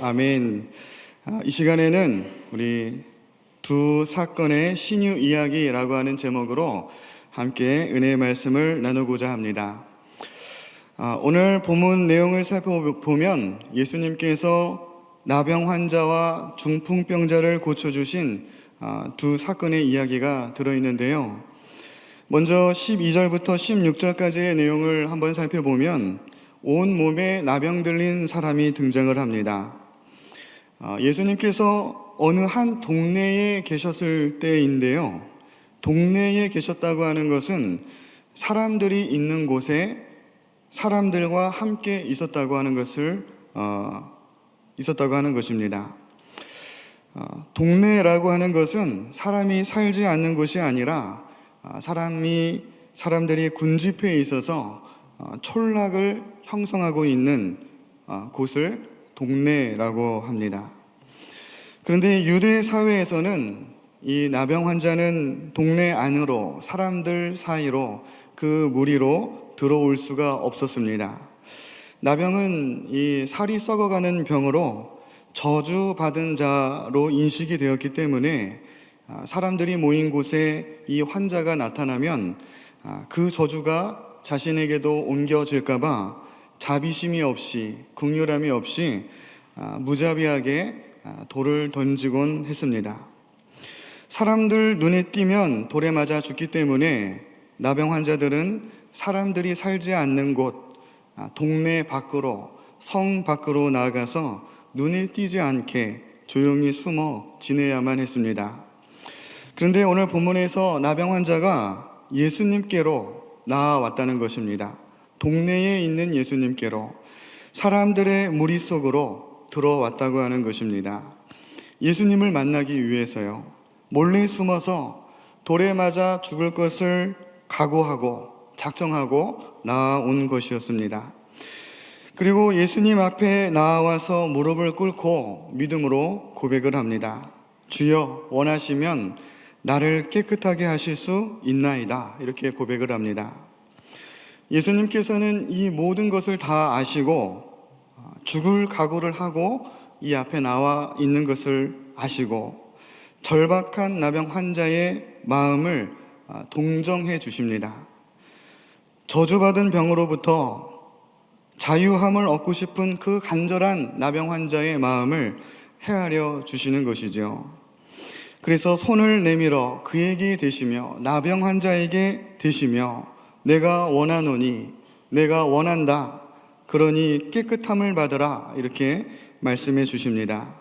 아멘. 아, 이 시간에는 우리 두 사건의 신유 이야기라고 하는 제목으로 함께 은혜의 말씀을 나누고자 합니다. 아, 오늘 본문 내용을 살펴보면 예수님께서 나병 환자와 중풍병자를 고쳐주신 아, 두 사건의 이야기가 들어있는데요. 먼저 12절부터 16절까지의 내용을 한번 살펴보면 온 몸에 나병 들린 사람이 등장을 합니다. 아, 예수님께서 어느 한 동네에 계셨을 때인데요. 동네에 계셨다고 하는 것은 사람들이 있는 곳에 사람들과 함께 있었다고 하는 것을 어, 있었다고 하는 것입니다. 어, 동네라고 하는 것은 사람이 살지 않는 곳이 아니라 아, 사람이 사람들이 군집회에 있어서 어, 촌락을 형성하고 있는 어, 곳을 동네라고 합니다. 그런데 유대 사회에서는 이 나병 환자는 동네 안으로 사람들 사이로 그 무리로 들어올 수가 없었습니다. 나병은 이 살이 썩어가는 병으로 저주받은 자로 인식이 되었기 때문에 아, 사람들이 모인 곳에 이 환자가 나타나면 아, 그 저주가 자신에게도 옮겨질까봐 자비심이 없이 국률함이 없이 아, 무자비하게 돌을 던지곤 했습니다. 사람들 눈에 띄면 돌에 맞아 죽기 때문에 나병 환자들은 사람들이 살지 않는 곳, 동네 밖으로, 성 밖으로 나아가서 눈에 띄지 않게 조용히 숨어 지내야만 했습니다. 그런데 오늘 본문에서 나병 환자가 예수님께로 나아왔다는 것입니다. 동네에 있는 예수님께로 사람들의 무리 속으로 들어왔다고 하는 것입니다. 예수님을 만나기 위해서요. 몰래 숨어서 돌에 맞아 죽을 것을 각오하고 작정하고 나아온 것이었습니다. 그리고 예수님 앞에 나와서 무릎을 꿇고 믿음으로 고백을 합니다. 주여 원하시면 나를 깨끗하게 하실 수 있나이다. 이렇게 고백을 합니다. 예수님께서는 이 모든 것을 다 아시고 죽을 각오를 하고 이 앞에 나와 있는 것을 아시고 절박한 나병 환자의 마음을 동정해 주십니다. 저주받은 병으로부터 자유함을 얻고 싶은 그 간절한 나병 환자의 마음을 헤아려 주시는 것이죠. 그래서 손을 내밀어 그에게 대시며 나병 환자에게 대시며 내가 원하노니 내가 원한다. 그러니 깨끗함을 받으라. 이렇게 말씀해 주십니다.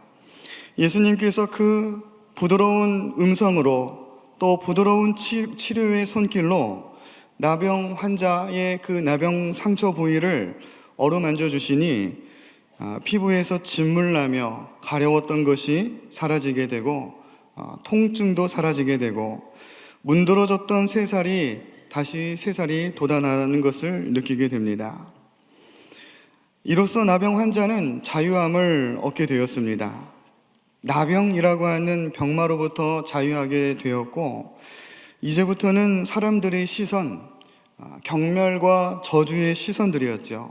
예수님께서 그 부드러운 음성으로 또 부드러운 치료의 손길로 나병 환자의 그 나병 상처 부위를 어루만져 주시니 아, 피부에서 진물 나며 가려웠던 것이 사라지게 되고 어, 통증도 사라지게 되고 문드러졌던 새살이 다시 새살이 돋아나는 것을 느끼게 됩니다. 이로써 나병 환자는 자유함을 얻게 되었습니다. 나병이라고 하는 병마로부터 자유하게 되었고, 이제부터는 사람들의 시선, 어, 경멸과 저주의 시선들이었죠.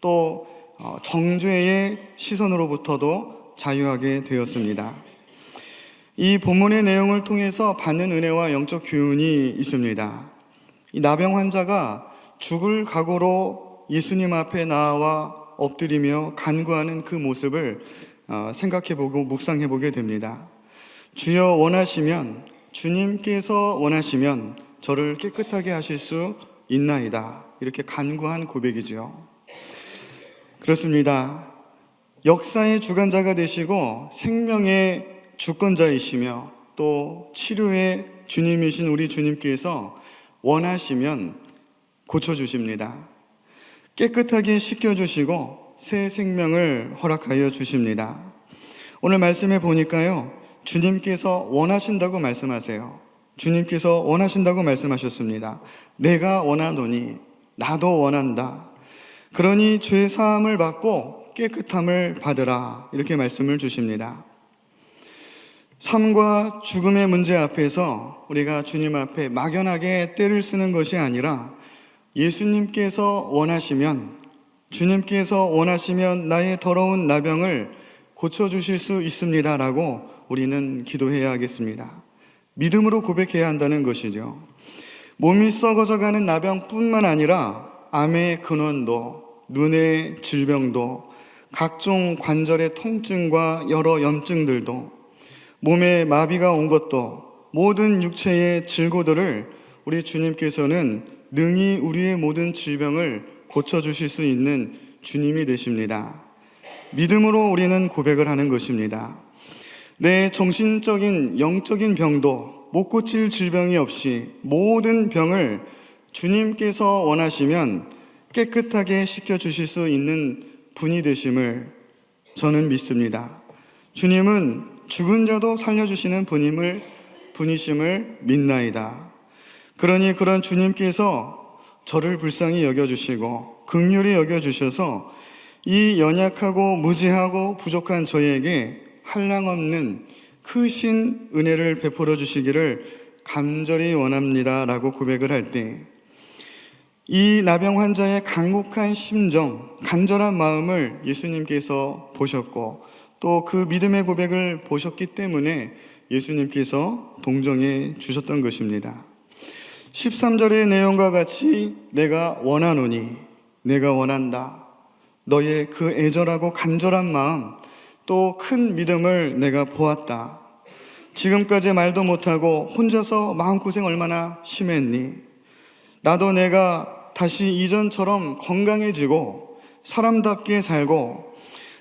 또 어, 정죄의 시선으로부터도 자유하게 되었습니다. 이 본문의 내용을 통해서 받는 은혜와 영적 교훈이 있습니다. 이 나병 환자가 죽을 각오로 예수님 앞에 나와 엎드리며 간구하는 그 모습을 어, 생각해 보고 묵상해 보게 됩니다. 주여 원하시면 주님께서 원하시면 저를 깨끗하게 하실 수 있나이다. 이렇게 간구한 고백이죠. 그렇습니다. 역사의 주관자가 되시고 생명의 주권자이시며 또 치료의 주님이신 우리 주님께서 원하시면 고쳐주십니다. 깨끗하게 씻겨주시고 새 생명을 허락하여 주십니다. 오늘 말씀에 보니까요, 주님께서 원하신다고 말씀하세요. 주님께서 원하신다고 말씀하셨습니다. 내가 원하노니 나도 원한다. 그러니 죄 사함을 받고 깨끗함을 받으라. 이렇게 말씀을 주십니다. 삶과 죽음의 문제 앞에서 우리가 주님 앞에 막연하게 때를 쓰는 것이 아니라 예수님께서 원하시면 주님께서 원하시면 나의 더러운 나병을 고쳐주실 수 있습니다라고 우리는 기도해야 하겠습니다. 믿음으로 고백해야 한다는 것이죠. 몸이 썩어져 가는 나병뿐만 아니라 암의 근원도, 눈의 질병도, 각종 관절의 통증과 여러 염증들도, 몸에 마비가 온 것도, 모든 육체의 질고들을 우리 주님께서는 능히 우리의 모든 질병을 고쳐주실 수 있는 주님이 되십니다. 믿음으로 우리는 고백을 하는 것입니다. 내 정신적인, 영적인 병도 못 고칠 질병이 없이 모든 병을 주님께서 원하시면 깨끗하게 씻겨주실 수 있는 분이 되심을 저는 믿습니다. 주님은 죽은 자도 살려주시는 분임을, 분이심을 믿나이다. 그러니 그런 주님께서 저를 불쌍히 여겨주시고 극률히 여겨주셔서 이 연약하고 무지하고 부족한 저에게 한량없는 크신 은혜를 베풀어 주시기를 간절히 원합니다 라고 고백을 할 때 이 나병 환자의 간곡한 심정, 간절한 마음을 예수님께서 보셨고 또 그 믿음의 고백을 보셨기 때문에 예수님께서 동정해 주셨던 것입니다. 13절의 내용과 같이 내가 원하노니 내가 원한다. 너의 그 애절하고 간절한 마음 또 큰 믿음을 내가 보았다. 지금까지 말도 못하고 혼자서 마음고생 얼마나 심했니? 나도 내가 다시 이전처럼 건강해지고 사람답게 살고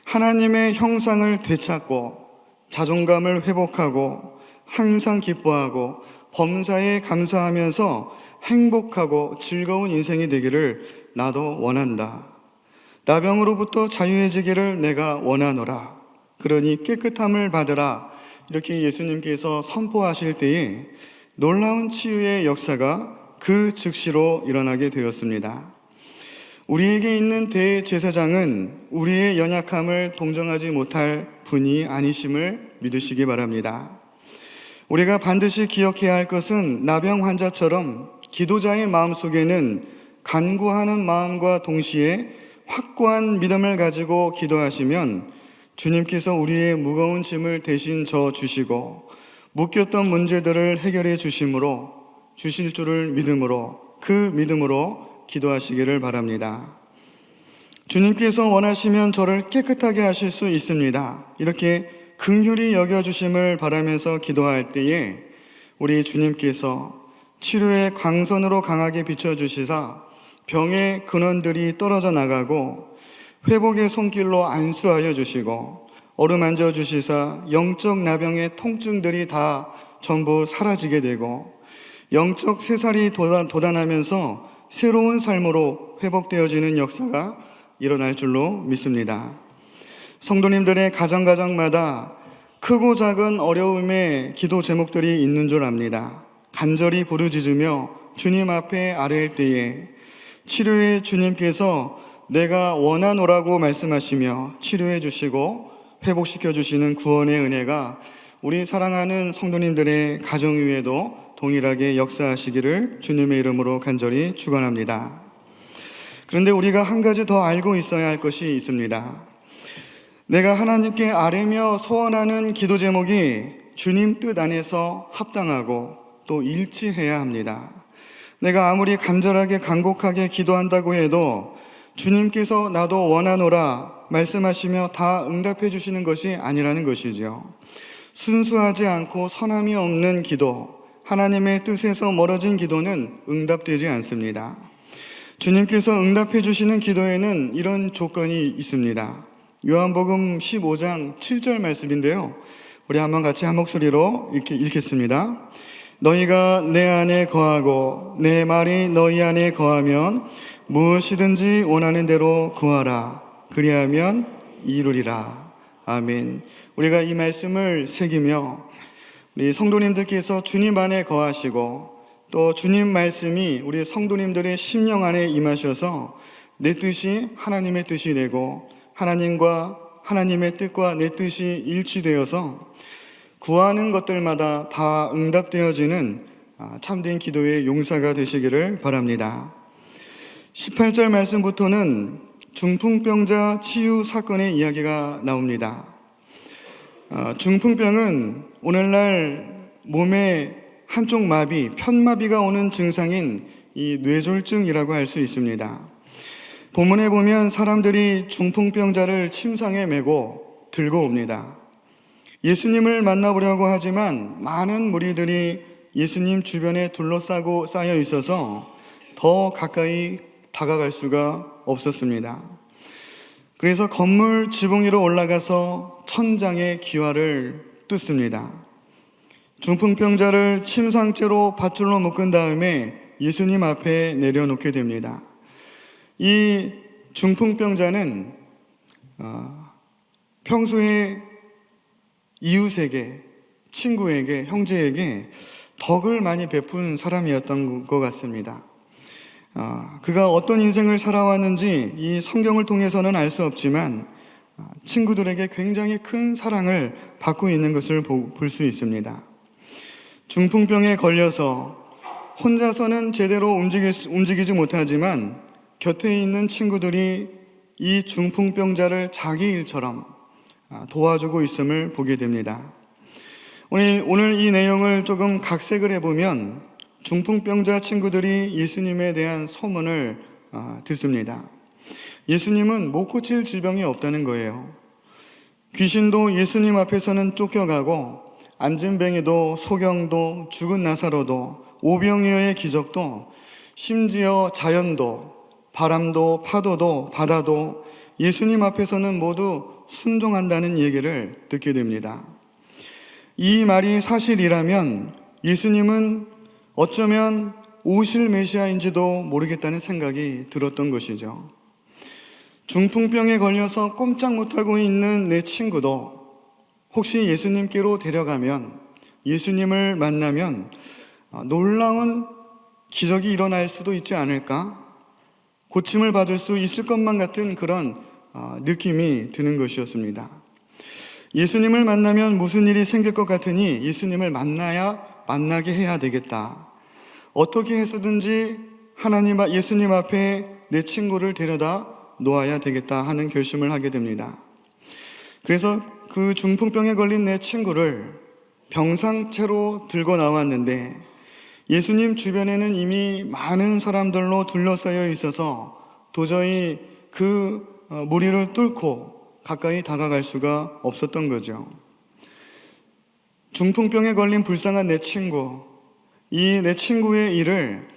하나님의 형상을 되찾고 자존감을 회복하고 항상 기뻐하고 범사에 감사하면서 행복하고 즐거운 인생이 되기를 나도 원한다. 나병으로부터 자유해지기를 내가 원하노라. 그러니 깨끗함을 받으라. 이렇게 예수님께서 선포하실 때에 놀라운 치유의 역사가 그 즉시로 일어나게 되었습니다. 우리에게 있는 대제사장은 우리의 연약함을 동정하지 못할 분이 아니심을 믿으시기 바랍니다. 우리가 반드시 기억해야 할 것은 나병 환자처럼 기도자의 마음 속에는 간구하는 마음과 동시에 확고한 믿음을 가지고 기도하시면 주님께서 우리의 무거운 짐을 대신 져 주시고 묶였던 문제들을 해결해 주심으로 주실 줄을 믿음으로 그 믿음으로 기도하시기를 바랍니다. 주님께서 원하시면 저를 깨끗하게 하실 수 있습니다. 이렇게 긍휼히 여겨 주심을 바라면서 기도할 때에 우리 주님께서 치료의 광선으로 강하게 비춰 주시사 병의 근원들이 떨어져 나가고 회복의 손길로 안수하여 주시고 어루만져 주시사 영적 나병의 통증들이 다 전부 사라지게 되고 영적 새살이 돋아나면서 새로운 삶으로 회복되어지는 역사가 일어날 줄로 믿습니다. 성도님들의 가정가정마다 크고 작은 어려움의 기도 제목들이 있는 줄 압니다. 간절히 부르짖으며 주님 앞에 아뢰일 때에 치료의 주님께서 내가 원하노라고 말씀하시며 치료해 주시고 회복시켜 주시는 구원의 은혜가 우리 사랑하는 성도님들의 가정 위에도 동일하게 역사하시기를 주님의 이름으로 간절히 축원합니다. 그런데 우리가 한 가지 더 알고 있어야 할 것이 있습니다. 내가 하나님께 아뢰며 소원하는 기도 제목이 주님 뜻 안에서 합당하고 또 일치해야 합니다. 내가 아무리 간절하게 간곡하게 기도한다고 해도 주님께서 나도 원하노라 말씀하시며 다 응답해 주시는 것이 아니라는 것이죠. 순수하지 않고 선함이 없는 기도, 하나님의 뜻에서 멀어진 기도는 응답되지 않습니다. 주님께서 응답해 주시는 기도에는 이런 조건이 있습니다. 요한복음 15장 7절 말씀인데요. 우리 한번 같이 한 목소리로 읽, 읽겠습니다. 너희가 내 안에 거하고 내 말이 너희 안에 거하면 무엇이든지 원하는 대로 구하라. 그리하면 이루리라. 아멘. 우리가 이 말씀을 새기며 우리 성도님들께서 주님 안에 거하시고 또 주님 말씀이 우리 성도님들의 심령 안에 임하셔서 내 뜻이 하나님의 뜻이 되고 하나님과 하나님의 뜻과 내 뜻이 일치되어서 구하는 것들마다 다 응답되어지는 아, 참된 기도의 용사가 되시기를 바랍니다. 18절 말씀부터는 중풍병자 치유 사건의 이야기가 나옵니다. 어, 중풍병은 오늘날 몸의 한쪽 마비, 편마비가 오는 증상인 이 뇌졸중이라고 할 수 있습니다. 본문에 보면 사람들이 중풍병자를 침상에 메고 들고 옵니다. 예수님을 만나보려고 하지만 많은 무리들이 예수님 주변에 둘러싸고 쌓여 있어서 더 가까이 다가갈 수가 없었습니다. 그래서 건물 지붕 위로 올라가서 천장의 기와를 뚫습니다. 중풍병자를 침상째로 밧줄로 묶은 다음에 예수님 앞에 내려놓게 됩니다. 이 중풍병자는 어, 평소에 이웃에게, 친구에게, 형제에게 덕을 많이 베푼 사람이었던 것 같습니다. 어, 그가 어떤 인생을 살아왔는지 이 성경을 통해서는 알 수 없지만 어, 친구들에게 굉장히 큰 사랑을 받고 있는 것을 볼 수 있습니다. 중풍병에 걸려서 혼자서는 제대로 움직이, 움직이지 못하지만 곁에 있는 친구들이 이 중풍병자를 자기 일처럼 아, 도와주고 있음을 보게 됩니다. 오늘, 오늘 이 내용을 조금 각색을 해보면 중풍병자 친구들이 예수님에 대한 소문을 아, 듣습니다. 예수님은 못 고칠 질병이 없다는 거예요. 귀신도 예수님 앞에서는 쫓겨가고 안진뱅이도 소경도 죽은 나사로도 오병이어의 기적도 심지어 자연도 바람도 파도도 바다도 예수님 앞에서는 모두 순종한다는 얘기를 듣게 됩니다. 이 말이 사실이라면 예수님은 어쩌면 오실 메시아인지도 모르겠다는 생각이 들었던 것이죠. 중풍병에 걸려서 꼼짝 못하고 있는 내 친구도 혹시 예수님께로 데려가면 예수님을 만나면 놀라운 기적이 일어날 수도 있지 않을까? 고침을 받을 수 있을 것만 같은 그런 느낌이 드는 것이었습니다. 예수님을 만나면 무슨 일이 생길 것 같으니 예수님을 만나야 만나게 해야 되겠다. 어떻게 해서든지 하나님, 예수님 앞에 내 친구를 데려다 놓아야 되겠다 하는 결심을 하게 됩니다. 그래서 그 중풍병에 걸린 내 친구를 병상체로 들고 나왔는데 예수님 주변에는 이미 많은 사람들로 둘러싸여 있어서 도저히 그 어, 무리를 뚫고 가까이 다가갈 수가 없었던 거죠. 중풍병에 걸린 불쌍한 내 친구, 이 내 친구의 일을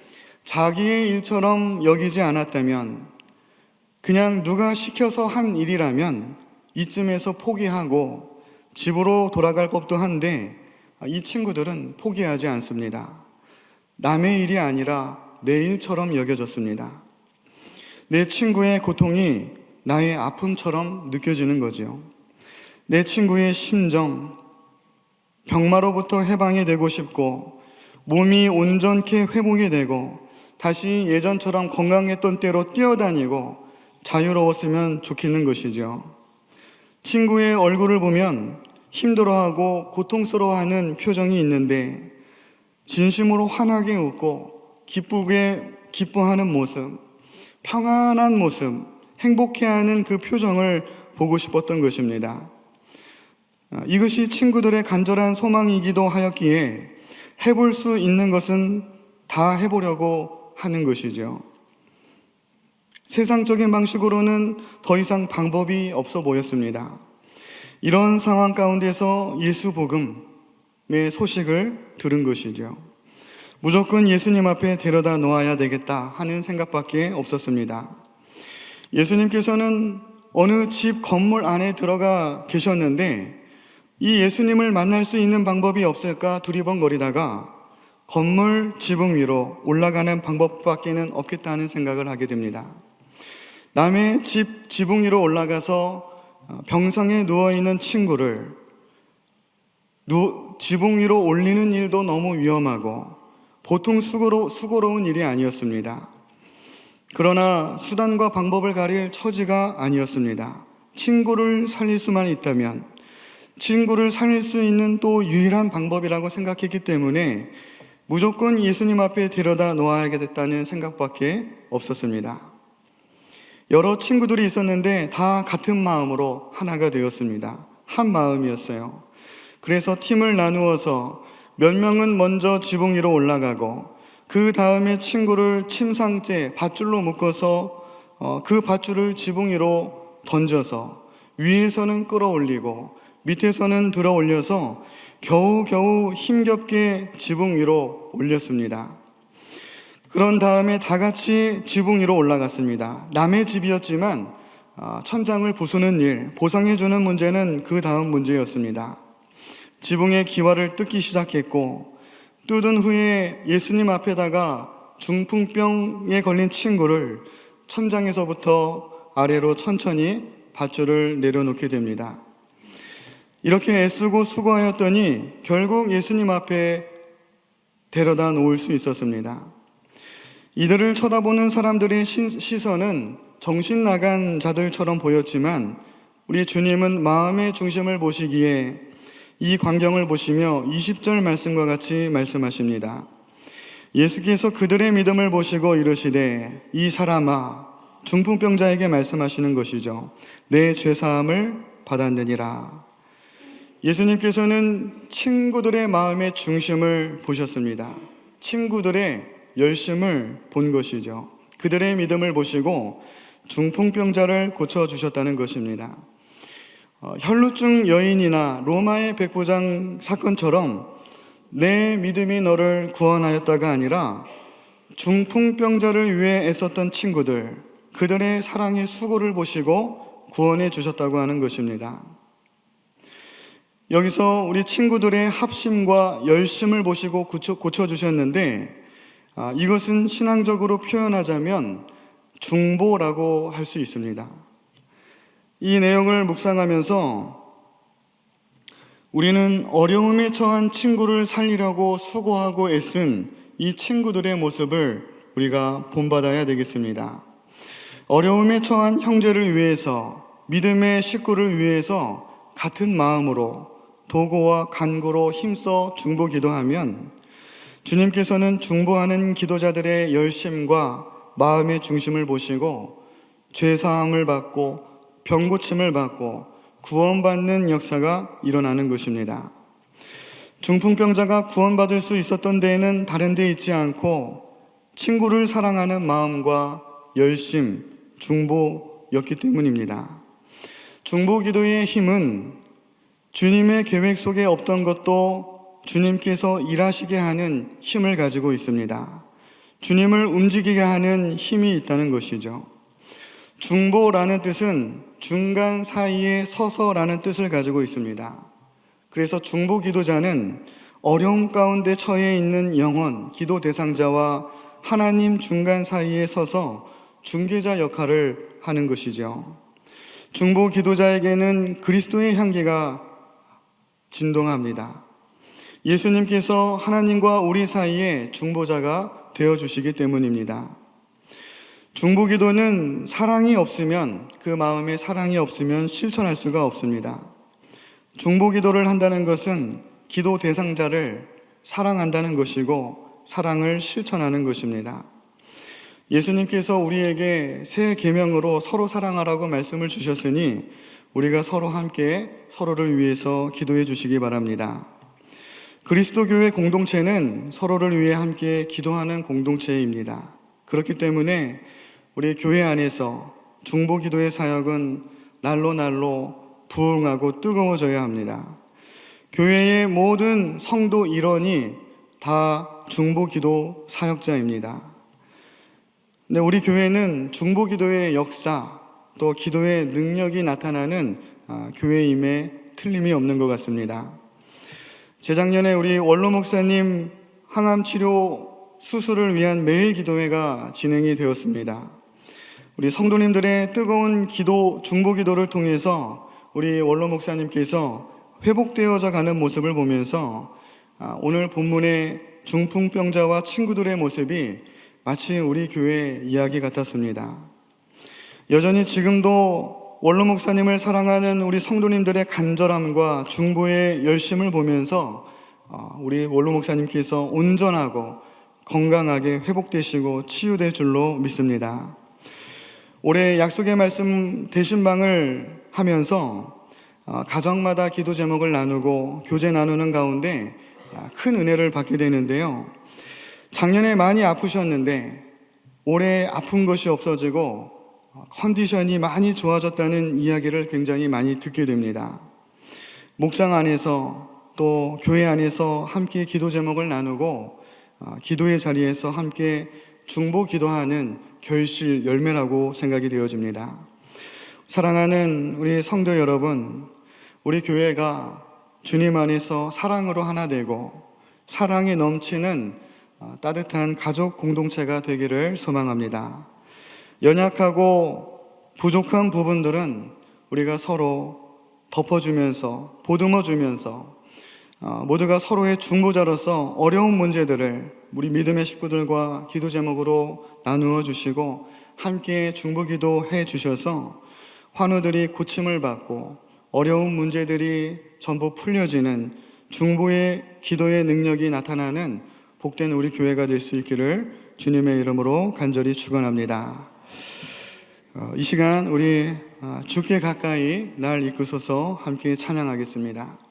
자기의 일처럼 여기지 않았다면, 그냥 누가 시켜서 한 일이라면 이쯤에서 포기하고 집으로 돌아갈 법도 한데, 이 친구들은 포기하지 않습니다. 남의 일이 아니라 내 일처럼 여겨졌습니다. 내 친구의 고통이 나의 아픔처럼 느껴지는 거죠. 내 친구의 심정, 병마로부터 해방이 되고 싶고, 몸이 온전케 회복이 되고, 다시 예전처럼 건강했던 때로 뛰어다니고, 자유로웠으면 좋겠는 것이죠. 친구의 얼굴을 보면 힘들어하고 고통스러워하는 표정이 있는데, 진심으로 환하게 웃고 기쁘게 기뻐하는 모습, 평안한 모습, 행복해하는 그 표정을 보고 싶었던 것입니다. 아, 이것이 친구들의 간절한 소망이기도 하였기에 해볼 수 있는 것은 다 해보려고 하는 것이죠. 세상적인 방식으로는 더 이상 방법이 없어 보였습니다. 이런 상황 가운데서 예수 복음, 소식을 들은 것이죠. 무조건 예수님 앞에 데려다 놓아야 되겠다 하는 생각밖에 없었습니다. 예수님께서는 어느 집 건물 안에 들어가 계셨는데 이 예수님을 만날 수 있는 방법이 없을까 두리번거리다가 건물 지붕 위로 올라가는 방법밖에는 없겠다는 생각을 하게 됩니다. 남의 집 지붕 위로 올라가서 병상에 누워 있는 친구를 누, 지붕 위로 올리는 일도 너무 위험하고 보통 수고로, 수고로운 일이 아니었습니다. 그러나 수단과 방법을 가릴 처지가 아니었습니다. 친구를 살릴 수만 있다면 친구를 살릴 수 있는 또 유일한 방법이라고 생각했기 때문에 무조건 예수님 앞에 데려다 놓아야겠다는 생각밖에 없었습니다. 여러 친구들이 있었는데 다 같은 마음으로 하나가 되었습니다. 한 마음이었어요. 그래서 팀을 나누어서 몇 명은 먼저 지붕 위로 올라가고 그 다음에 친구를 침상째 밧줄로 묶어서 어, 그 밧줄을 지붕 위로 던져서 위에서는 끌어올리고 밑에서는 들어 올려서 겨우겨우 힘겹게 지붕 위로 올렸습니다. 그런 다음에 다 같이 지붕 위로 올라갔습니다. 남의 집이었지만 아, 천장을 부수는 일, 보상해주는 문제는 그 다음 문제였습니다. 지붕의 기와를 뜯기 시작했고 뜯은 후에 예수님 앞에다가 중풍병에 걸린 친구를 천장에서부터 아래로 천천히 밧줄을 내려놓게 됩니다. 이렇게 애쓰고 수고하였더니 결국 예수님 앞에 데려다 놓을 수 있었습니다. 이들을 쳐다보는 사람들의 시선은 정신 나간 자들처럼 보였지만 우리 주님은 마음의 중심을 보시기에 이 광경을 보시며 20절 말씀과 같이 말씀하십니다. 예수께서 그들의 믿음을 보시고 이르시되 이 사람아 중풍병자에게 말씀하시는 것이죠. 내 죄사함을 받았느니라. 예수님께서는 친구들의 마음의 중심을 보셨습니다. 친구들의 열심을 본 것이죠. 그들의 믿음을 보시고 중풍병자를 고쳐주셨다는 것입니다. 어, 혈루증 여인이나 로마의 백부장 사건처럼 내 믿음이 너를 구원하였다가 아니라 중풍병자를 위해 애썼던 친구들, 그들의 사랑의 수고를 보시고 구원해 주셨다고 하는 것입니다. 여기서 우리 친구들의 합심과 열심을 보시고 고쳐, 주셨는데 아, 이것은 신앙적으로 표현하자면 중보라고 할 수 있습니다. 이 내용을 묵상하면서 우리는 어려움에 처한 친구를 살리려고 수고하고 애쓴 이 친구들의 모습을 우리가 본받아야 되겠습니다. 어려움에 처한 형제를 위해서 믿음의 식구를 위해서 같은 마음으로 도구와 간구로 힘써 중보 기도하면 주님께서는 중보하는 기도자들의 열심과 마음의 중심을 보시고 죄사함을 받고 병고침을 받고 구원받는 역사가 일어나는 것입니다. 중풍병자가 구원받을 수 있었던 데에는 다른 데 있지 않고 친구를 사랑하는 마음과 열심, 중보였기 때문입니다. 중보 기도의 힘은 주님의 계획 속에 없던 것도 주님께서 일하시게 하는 힘을 가지고 있습니다. 주님을 움직이게 하는 힘이 있다는 것이죠. 중보라는 뜻은 중간 사이에 서서라는 뜻을 가지고 있습니다. 그래서 중보 기도자는 어려움 가운데 처해 있는 영혼, 기도 대상자와 하나님 중간 사이에 서서 중개자 역할을 하는 것이죠. 중보 기도자에게는 그리스도의 향기가 진동합니다. 예수님께서 하나님과 우리 사이에 중보자가 되어 주시기 때문입니다. 중보 기도는 사랑이 없으면 그 마음에 사랑이 없으면 실천할 수가 없습니다. 중보 기도를 한다는 것은 기도 대상자를 사랑한다는 것이고 사랑을 실천하는 것입니다. 예수님께서 우리에게 새 계명으로 서로 사랑하라고 말씀을 주셨으니 우리가 서로 함께 서로를 위해서 기도해 주시기 바랍니다. 그리스도 교회 공동체는 서로를 위해 함께 기도하는 공동체입니다. 그렇기 때문에 우리 교회 안에서 중보 기도의 사역은 날로 날로 부흥하고 뜨거워져야 합니다. 교회의 모든 성도 일원이 다 중보 기도 사역자입니다. 네, 우리 교회는 중보 기도의 역사 또 기도의 능력이 나타나는 아, 교회임에 틀림이 없는 것 같습니다. 재작년에 우리 원로 목사님 항암 치료 수술을 위한 매일 기도회가 진행이 되었습니다. 우리 성도님들의 뜨거운 기도, 중보 기도를 통해서 우리 원로 목사님께서 회복되어져 가는 모습을 보면서 아, 오늘 본문의 중풍병자와 친구들의 모습이 마치 우리 교회 이야기 같았습니다. 여전히 지금도 원로 목사님을 사랑하는 우리 성도님들의 간절함과 중보의 열심을 보면서 아, 우리 원로 목사님께서 온전하고 건강하게 회복되시고 치유될 줄로 믿습니다. 올해 약속의 말씀 대신방을 하면서 어, 가정마다 기도 제목을 나누고 교제 나누는 가운데 아, 큰 은혜를 받게 되는데요. 작년에 많이 아프셨는데 올해 아픈 것이 없어지고 어, 컨디션이 많이 좋아졌다는 이야기를 굉장히 많이 듣게 됩니다. 목장 안에서 또 교회 안에서 함께 기도 제목을 나누고 어, 기도의 자리에서 함께 중보 기도하는 결실 열매라고 생각이 되어집니다. 사랑하는 우리 성도 여러분, 우리 교회가 주님 안에서 사랑으로 하나 되고 사랑에 넘치는 어, 따뜻한 가족 공동체가 되기를 소망합니다. 연약하고 부족한 부분들은 우리가 서로 덮어주면서 보듬어주면서 어, 모두가 서로의 중보자로서 어려운 문제들을 우리 믿음의 식구들과 기도 제목으로 나누어 주시고 함께 중보 기도해 주셔서 환우들이 고침을 받고 어려운 문제들이 전부 풀려지는 중보의 기도의 능력이 나타나는 복된 우리 교회가 될 수 있기를 주님의 이름으로 간절히 축원합니다. 어, 이 시간 우리 어, 주께 가까이 날 이끄소서 함께 찬양하겠습니다.